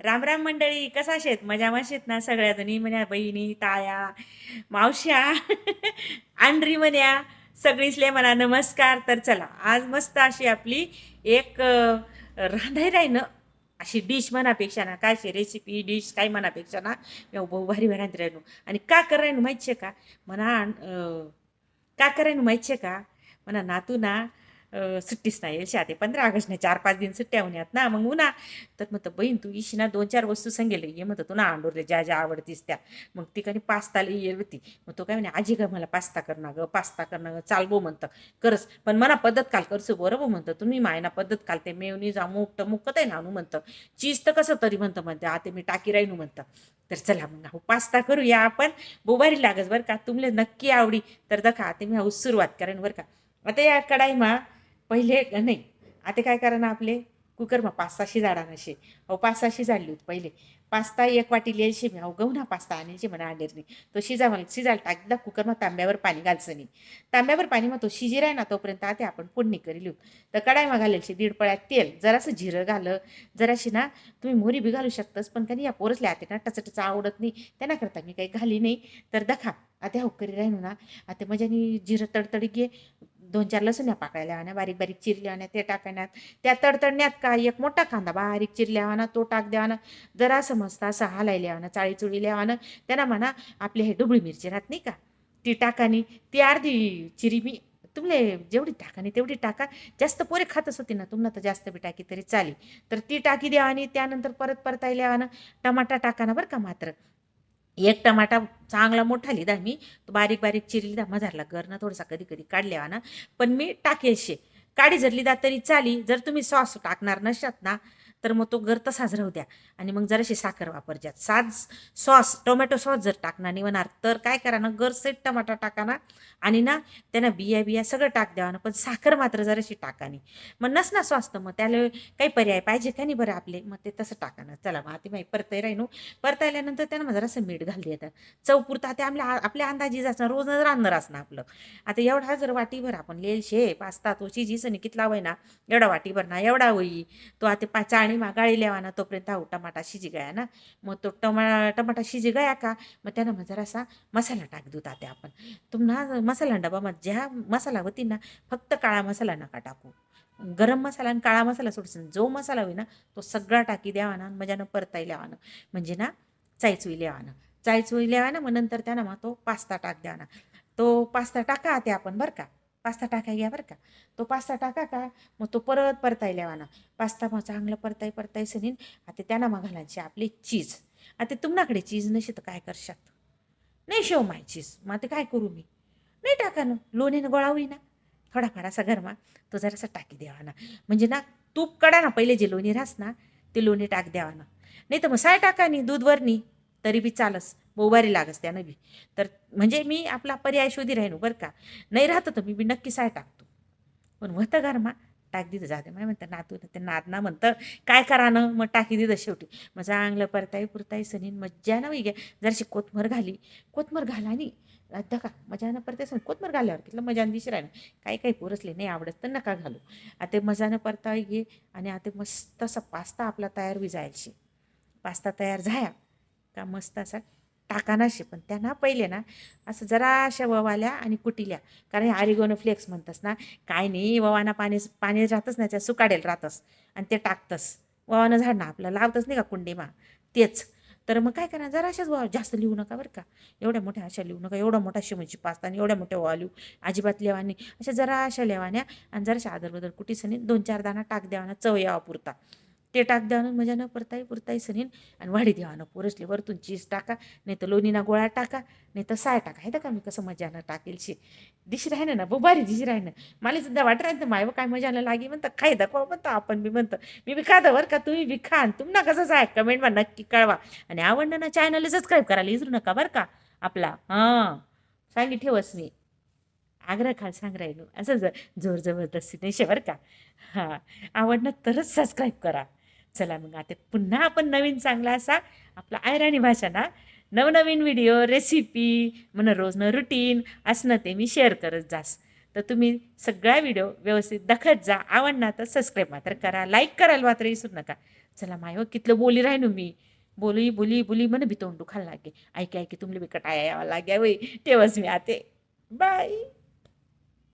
राम राम मंडळी कसा शेत मजा मजेत ना सगळ्या जणी? म्हण्या बहिणी ताया मावश्या आंड्री म्हण्या सगळीसले म्हणा नमस्कार. तर चला आज मस्त अशी आपली एक अं, रांधाई राहीन अशी डिश म्हणापेक्षा ना काय रेसिपी डिश काय म्हणापेक्षा ना मी भाऊ भारी रांधी राहिनो आणि का करायनो माहिती आहे का? म्हणा का करायनो माहिती आहे का? म्हणा नातू ना सुट्टीच नाही. येईल शाते पंधरा ऑगस्ट नाही. चार पाच दिन सुट्ट्या होण्यात ना. मग उन्हा. तर म्हणतं बहीण तू इशी ना दोन चार वस्तू सांगेल. ये म्हणतं तू ना आंडोरले ज्या ज्या आवडतीस त्या. मग ती काही पास्ताला येईल होती. मग तो काय म्हणे आजी का मला पास्ता करणं ग. पास्ता करणं ग. चालबो म्हणतं. करस. पण मला पद्धत काल करसो बरोबर म्हणतं. तुम्ही मायना पद्धत काल ते मेवनीज अमुक मुकत आहे ना आणू म्हणतं. चीज तर कसं तरी म्हणतं म्हणते. आता मी टाकी राहिनू म्हणतं. तर चला मग हो पास्ता करूया आपण. बोबारी लागस बरं का. तुमले नक्की आवडी. तर दखा. आता मी हाऊस सुरुवात करेन बरं का. आता या कढाईमा पहिले नाही आता काय करा ना आपले पाच पास्ता शिजाडा नशे अहो पास्ता शिजाडली होती पहिले. पास्ता एक वाटी लिहायची मी. अहो गहू ना पास्ता आणायची म्हणा आणली तो शिजा मला शिजायला कुकर मग तांब्यावर पाणी घालचं नाही. तांब्यावर पाणी मग तो शिजिराय ना तोपर्यंत आता आपण फोडणी करी लिहू तर मग घालायची दीड पळ्यात तेल. जरासं जिरं घालं. जराशी ना तुम्ही मोहरी बी घालू शकतास पण काही या पोरसल्या आते ना टचटच आवडत नाही. त्यांना करता मी काही घाली नाही. तर दखा. आता हो करी राहिनू ना. आता माझ्यानी जिरं तडतडी घे. दोन चार लसण्या पाकायला आणा बारीक बारीक चिरल्या आणा ते टाकण्यात त्या तडतडण्यात का एक मोठा कांदा बारीक चिरल्या आणा तो टाक द्यावाना. जरा असं मस्त असं हालायला आणा चाळी चुळी लिहावानं त्यांना म्हणा आपले हे डुबळी मिरची राहत नाही का? ती टाकानी ती अर्धी चिरी मी तुमले जेवढी टाकानी तेवढी टाका. जास्त पोरे खातच होती ना तुम्हाला तर जास्त बी टाकी तरी चालेल. तर ती टाकी द्या आणि त्यानंतर परत परतायला आणा टमाटा टाका ना बरं का मात्र. एक टमाटा चांगला मोठा लिदा मी तो बारीक बारीक चिरली मझारला घर ना थोडासा कधी कधी काढल्या ना पण मी टाकेशे काडी जर लिदा तरी चाली जर तुम्ही सॉस टाकणार नशात ना तर मग तो घर तसाच राहू द्या. आणि मग जराशी साखर वापरच्यात साज सॉस टोमॅटो सॉस जर टाकणार नाही म्हणणार तर काय करा ना गर सेट टमाटा टाका ना आणि ना त्यांना बिया बिया सगळं टाक द्यावा ना पण साखर मात्र जराशी टाका नाही. मग नस ना सॉस तर मग त्याला काही पर्याय पाहिजे का नाही बरं आपले? मग ते तसं टाका ना. चला मग आता माही परताय राहिनो. परतायल्यानंतर त्यांना मग जरासं मीठ घाल देतात. चौपुरता ते आपल्या आपल्या अंदाजी असणार रोज राहणार असणं आपलं. आता एवढा जर वाटीभर आपण लेल शे पास्ता तो चिजीस आणि कितला वय ना एवढा वाटीभर ना एवढा होई. तो आता पा आणि मागाळी लेवा ना तोपर्यंत हा टमाटा शिजी गया ना. मग तो टमा टमाटा शिजी गया का? मग त्यानं मग जरासा मसाला टाक देऊ ताते आपण. तुम्हाला मसाला डबा मग ज्या मसाला होती ना फक्त काळा मसाला नका टाकू. गरम मसाला आणि काळा मसाला सोडसन. जो मसाला होई ना तो सगळा टाकी द्यावा ना मजानं परताई लेवानं. म्हणजे ना चायचुई लेवानं. चायचुई लेवानं मग नंतर त्यानं मग तो पास्ता टाक द्या ना तो पास्ता टाका ते आपण बरं का? पास्ता टाकाय घ्या बरं का. तो पास्ता टाका का मग तो परत परताई लेवाना. पास्ता मग चांगलं परताई परताय सनीन. आता त्यांना मग घालायची आपली चीज. आता तुमनाकडे चीज नशी तर काय करशात? नाही शेव माय चीज. मग आता काय करू मी? नाही टाका ना लोणीनं गोळा होई ना थोडाफार असा गरमा. तो जरासा टाकी द्यावा ना म्हणजे ना तूप कडा ना पहिले जे लोणी राहस ना ते लोणी टाक द्यावा ना नाही तर मग साय टाका नी दूधवर नी तरी बी चालस बोबारी लागस त्यानं बी. तर म्हणजे मी आपला पर्याय शोधी राहीन बरं का. नाही राहतं तर मी बी नक्की साय टाकतो. पण व्हतं गरमा टाक दिलं जाते माय म्हणतं नातू ते नादना म्हणतं काय करा ना? मग टाकी दिलं शेवटी. मग चांगलं परताई पुरताई सनीन मज्जा ना गे जराशी कोथमर घाली. कोथमर घाला आणि आता का? मजानं परताय सण कोथमर घाल्यावर तिथलं मजान दिशी राहिलं. काही काही पोरसले नाही आवडत तर नका घालू. आता मजानं परताई घे आणि आता मस्त असा पास्ता आपला तयार बी जायची पास्ता तयार झाया. का मस्त असा टाकानाशे पण त्यांना पहिले ना असं जराशा ववाल्या आणि कुटिल्या. कारण आरिगोनो फ्लेक्स म्हणतस ना काय नाही ववाना पाणी पाणी राहतच ना त्या सुकाडेल राहतस आणि ते टाकतस. ववानं झाड ना आपलं लावतच नाही का कुंडीमा? तेच. तर मग काय करा जराशाच वा जास्त लिहू नका बरं का. एवढ्या मोठ्या अशा लिहू नका एवढा मोठा शिमची पास्ता आणि एवढ्या मोठ्या वा लिहू. अजिबात लेवानी अशा जरा अशा लेवान्या आणि जराशा आदरबदर कुटीसनी कुटी दोन चार दाणा टाक द्यावाना चव यावा पुरता. ते टाक द्या मजा न परताई पुरताई सनीन आणि वाढी द्यावानं पोरसले वरतून चीज टाका नाही तर लोणीना गोळा टाका नाही तर साय टाका. हे का मी कसं मजानं टाकेल शे दिशी राहिनं ना बुबारी दिशी राहिनं. मला सुद्धा वाट राहत माय काय मजानं लागे म्हणतं खाय दाखवा म्हणतो आपण बी म्हणतो. मी बी खातं बरं का तुम्ही बी खा तुम्हाला कसं आहे कमेंटमा नक्की कळवा. आणि आवडणं ना चॅनलला सबस्क्राईब करायला विसरू नका बरं का आपला. हां. सांगी ठेवस मी. आग्रह खाल सांग राहिलो. असं जोर जबरदस्ती नाही शे का. हां. आवडणं तरच सबस्क्राईब करा. चला मग आता पुन्हा आपण नवीन चांगला असा आपला आयराणी भाषा ना नवनवीन व्हिडिओ रेसिपी मन रोज न रुटीन असणं ते मी शेअर करत जास. तर तुम्ही सगळा व्हिडिओ व्यवस्थित दखत जा. आवडणार तर सबस्क्राईब मात्र करा. लाईक करायला मात्र विसरू नका. चला माय हो कितलं बोली राहिनो मी. बोली बोली बोली मन भी तोंड दुखायला लागे ऐके ऐके तुमले बिकट आया यावं लागे वय तेव्हाच मी आते. बाय